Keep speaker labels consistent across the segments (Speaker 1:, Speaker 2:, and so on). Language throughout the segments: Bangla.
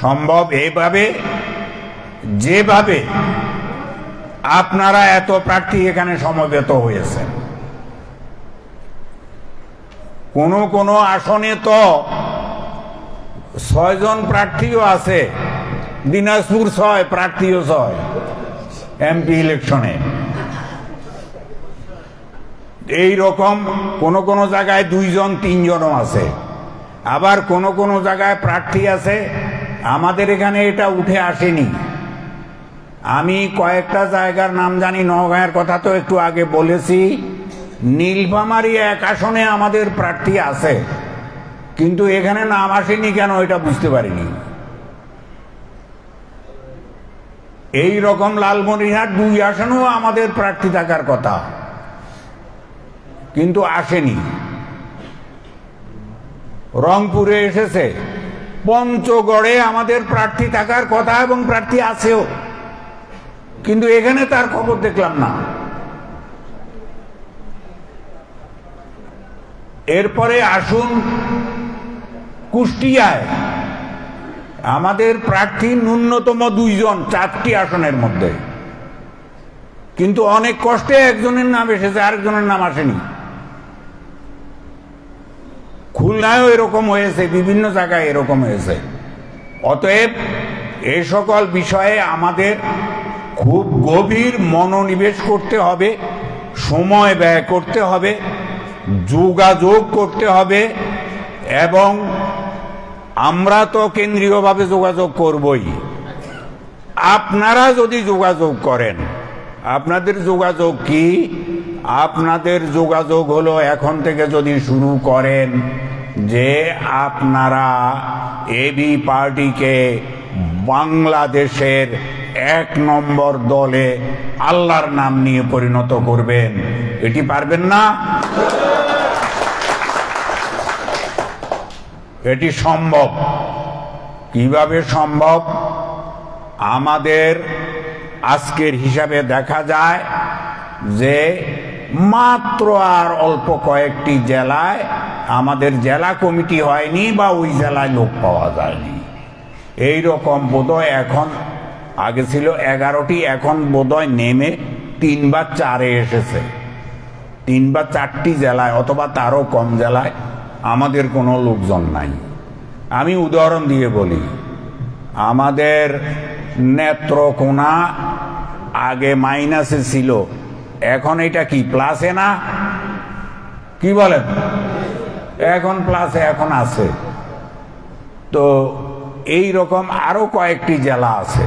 Speaker 1: সম্ভব এইভাবে? যেভাবে? আপনারা এত প্রার্থী এখানে সমবেত হয়েছেন। কোন কোন আসনে তো ছয়জন প্রার্থীও আছে। দিনাজপুর ছয়, প্রার্থীও ছয়, এমপি ইলেকশনে। এই রকম কোন কোন জায়গায় দুইজন, তিনজনও আছে। আবার কোন কোন জায়গায় প্রার্থী আছে আমাদের এখানে এটা উঠে আসেনি। আমি কয়েকটা জায়গার নাম জানি নগাঁয়ের কথা তো একটু আগে বলেছি। নীলফামারি এক আসনে আমাদের প্রার্থী আছে, কিন্তু এখানে নাম আসেনি কেন এটা বুঝতে পারিনি। এই রকম লালমনিরহাট দুই আসনেও আমাদের প্রার্থী থাকার কথা, কিন্তু আসেনি। রংপুরে এসেছে। পঞ্চগড়ে আমাদের প্রার্থী থাকার কথা এবং প্রার্থী আছেও। কিন্তু এখানে তার খবর দেখলাম না। এরপরে আসুন কুষ্টিয়ায়। আমাদের প্রার্থী ন্যূনতম দুইজন চারটি আসনের মধ্যে। কিন্তু অনেক কষ্টে একজনের নাম এসেছে, আরেকজনের নাম আসেনি। খুলনায়ও এরকম হয়েছে, বিভিন্ন জায়গায় এরকম হয়েছে। অতএব এ সকল বিষয়ে আমাদের খুব গভীর মনোনিবেশ করতে হবে, সময় ব্যয় করতে হবে, যোগাযোগ করতে হবে, এবং আমরা তো কেন্দ্রীয়ভাবে যোগাযোগ করবই। আপনারা যদি যোগাযোগ করেন, আপনাদের যোগাযোগ কি? আপনাদের যোগাযোগ হলো এখন থেকে যদি শুরু করেন যে আপনারা এবি পার্টিকে বাংলাদেশের এক নম্বর দলে আল্লাহর নাম নিয়ে পরিণত করবেন। এটি পারবেন না? এটি সম্ভব। কীভাবে সম্ভব? আমাদের আজকের হিসাবে দেখা যায় যে মাত্র আর অল্প কয়েকটি জেলায় আমাদের জেলা কমিটি হয়নি বা ওই জেলায় লোক পাওয়া যায়নি। এই রকম বোধহয় এখন, আগে ছিল এগারোটি, এখন বোধহয় নেমে তিন বা চারে এসেছে। তিন বা চারটি জেলায় অথবা তারও কম জেলায় আমাদের কোনো লোকজন নাই। আমি উদাহরণ দিয়ে বলি, আমাদের নেত্রকোনা আগে মাইনাসে ছিল এখন এটা কি প্লাসে না? কি বলেন? এখন প্লাসে এখন আছে। তো এই রকম আরও কয়েকটি জেলা আছে।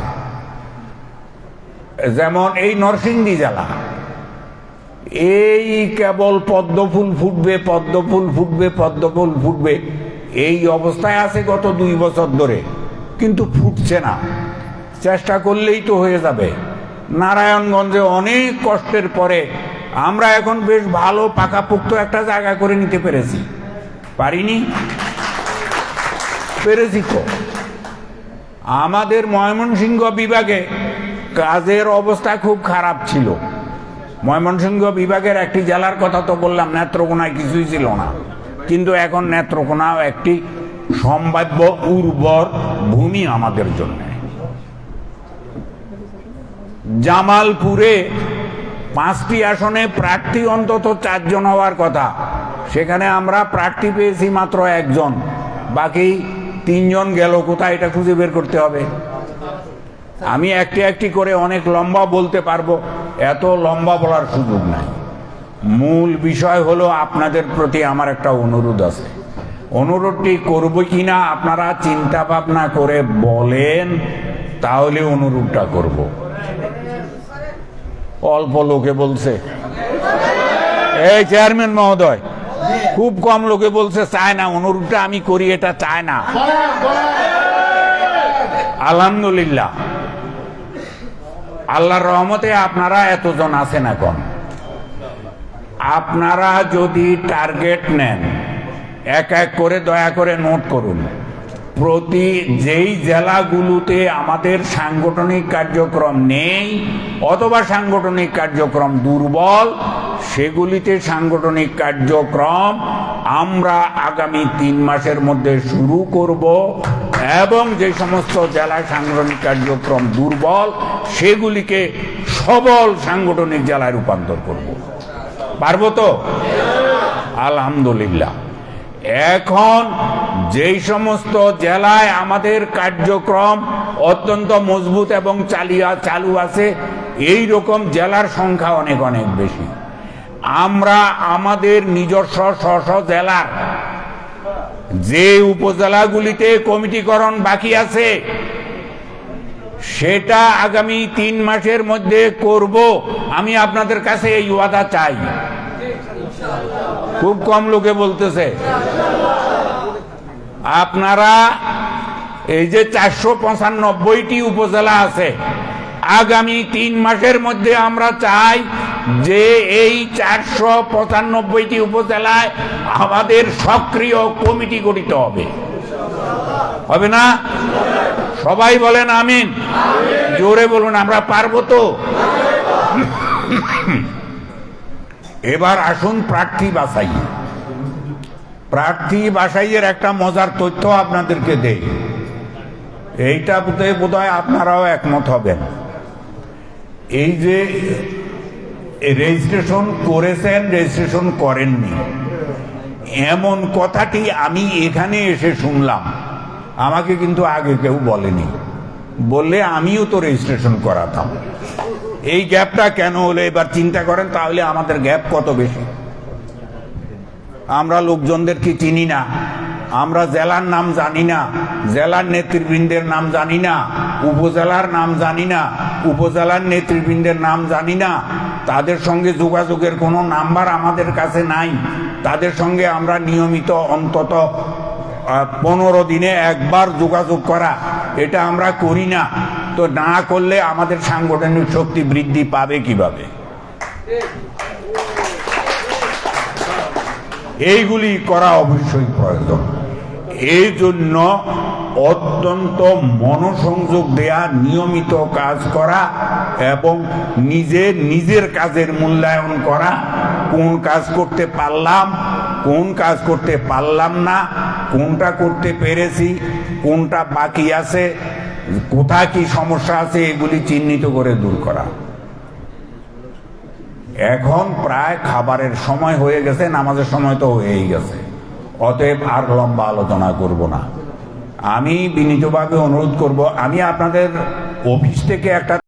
Speaker 1: যেমন এই নরসিংদী জেলা। এই কেবল পদ্মফুল ফুটবে পদ্মফুল ফুটবে পদ্মফুল ফুটবে। এই অবস্থায় আছে গত দুই বছর ধরে। কিন্তু ফুটছে না। চেষ্টা করলেই তো হয়ে যাবে। নারায়ণগঞ্জে অনেক কষ্টের পরে আমরা এখন বেশ ভালো পাকাপোক্ত একটা জায়গা করে নিতে পেরেছি। পারিনি? পেরেছি তো আমাদের ময়মনসিংহ বিভাগে কাজের অবস্থা খুব খারাপ ছিল। ময়মনসিংহ বিভাগের একটি জেলার কথা তো বললাম, নেত্রকোনায় কিছুই ছিল না। কিন্তু এখন নেত্রকোনাও একটি সম্ভাব্য উর্বর ভূমি আমাদের জন্য। জামালপুরে পাঁচটি আসনে প্রার্থী অন্তত চারজন হওয়ার কথা। সেখানে আমরা প্রার্থী পেয়েছি মাত্র একজন। বাকি তিনজন গেল, কোথায় এটা খুঁজে বের করতে হবে? আমি একটি একটি করে অনেক লম্বা বলতে পারব, এত লম্বা বলার সুযোগ নাই। মূল বিষয় হলো আপনাদের প্রতি আমার একটা অনুরোধ আছে। অনুরোধটি করব কি না আপনারা চিন্তা ভাবনা করে বলেন, তাহলে অনুরোধটা করব। অল্প লোকে বলছে। এই চেয়ারম্যান মহোদয়, খুব কম লোকে বলছে চায় না অনুরোধটা আমি করি, এটা চায় না আলহামদুলিল্লাহ। আল্লাহর রহমতে আপনারা এতজন আছেন এখন। আপনারা যদি টার্গেট নেন, এক এক করে দয়া করে নোট করুন। প্রতি যেই জেলাগুলোতে আমাদের সাংগঠনিক কার্যক্রম নেই, অথবা সাংগঠনিক কার্যক্রম দুর্বল, সেগুলিতে সাংগঠনিক কার্যক্রম আমরা আগামী তিন মাসের মধ্যে শুরু করব এবং যে সমস্ত জেলায় সাংগঠনিক কার্যক্রম দুর্বল, সেগুলিকে সবল সাংগঠনিক জেলায় রূপান্তর করব। পারব তো? আলহামদুলিল্লাহ। এখন যেই সমস্ত জেলায় আমাদের কার্যক্রম অত্যন্ত মজবুত এবং চালিয়া চালু আছে, এই রকম জেলার সংখ্যা অনেক অনেক বেশি। আমরা আমাদের নিজস্ব স্ব জেলার যে উপজেলাগুলিতে কমিটিকরণ বাকি আছে, সেটা আগামী তিন মাসের মধ্যে করব। আমি আপনাদের কাছে এই ওয়াদা চাই। খুব কম লোকে বলতেছে। আপনারা এই যে চারশো পঁচানব্বইটি উপজেলা আছে, আগামী তিন মাসের মধ্যে আমরা চাই যে এই চারশো পঁচানব্বইটি উপজেলায় আমাদের সক্রিয় কমিটি গঠিত হবে। হবে না? সবাই বলেন আমিন। জোরে বলুন, আমরা পারব তো? এবার আসুন প্রার্থী বাছাই। প্রার্থী বাসাইয়ের একটা মজার তথ্য আপনাদেরকে দেই। এইটা বোধ হয় আপনারাও একমত হবেন। এই যে রেজিস্ট্রেশন করেছেন, রেজিস্ট্রেশন করেননি। এমন কথাটি আমি এখানে এসে শুনলাম। আমাকে কিন্তু আগে কেউ বলেনি। বললে আমিও তো রেজিস্ট্রেশন করাতাম। এই গ্যাপটা কেন হলো? এবার চিন্তা করেন, তাহলে আমাদের গ্যাপ কত বেশি? আমরা লোকজনদেরকে চিনি না? আমরা জেলার নাম জানি না, জেলার নেতৃবৃন্দের নাম জানি না, উপজেলার নাম জানি না, উপজেলার নেতৃবৃন্দের নাম জানি না। তাদের সঙ্গে যোগাযোগের কোনো নাম্বার আমাদের কাছে নাই। তাদের সঙ্গে আমরা নিয়মিত অন্তত পনেরো দিনে একবার যোগাযোগ করা, এটা আমরা করি না। তো না করলে আমাদের সাংগঠনিক শক্তি বৃদ্ধি পাবে কীভাবে? এইগুলি করা অবশ্যই প্রয়োজন। এই জন্য অত্যন্ত মনোসংযোগ দেয়া, নিয়মিত কাজ করা এবং নিজে নিজের কাজের মূল্যায়ন করা, কোন কাজ করতে পারলাম, কোন কাজ করতে পারলাম না, কোনটা করতে পেরেছি, কোনটা বাকি আছে কোথায় কি সমস্যা আছে এগুলি চিহ্নিত করে দূর করা। এখন প্রায় খাবারের সময় হয়ে গেছে, নামাজের সময় তো হয়েই গেছে। অতএব আর লম্বা আলোচনা করব না। আমি বিনীতভাবে অনুরোধ করব, আমি আপনাদের অফিস থেকে একটা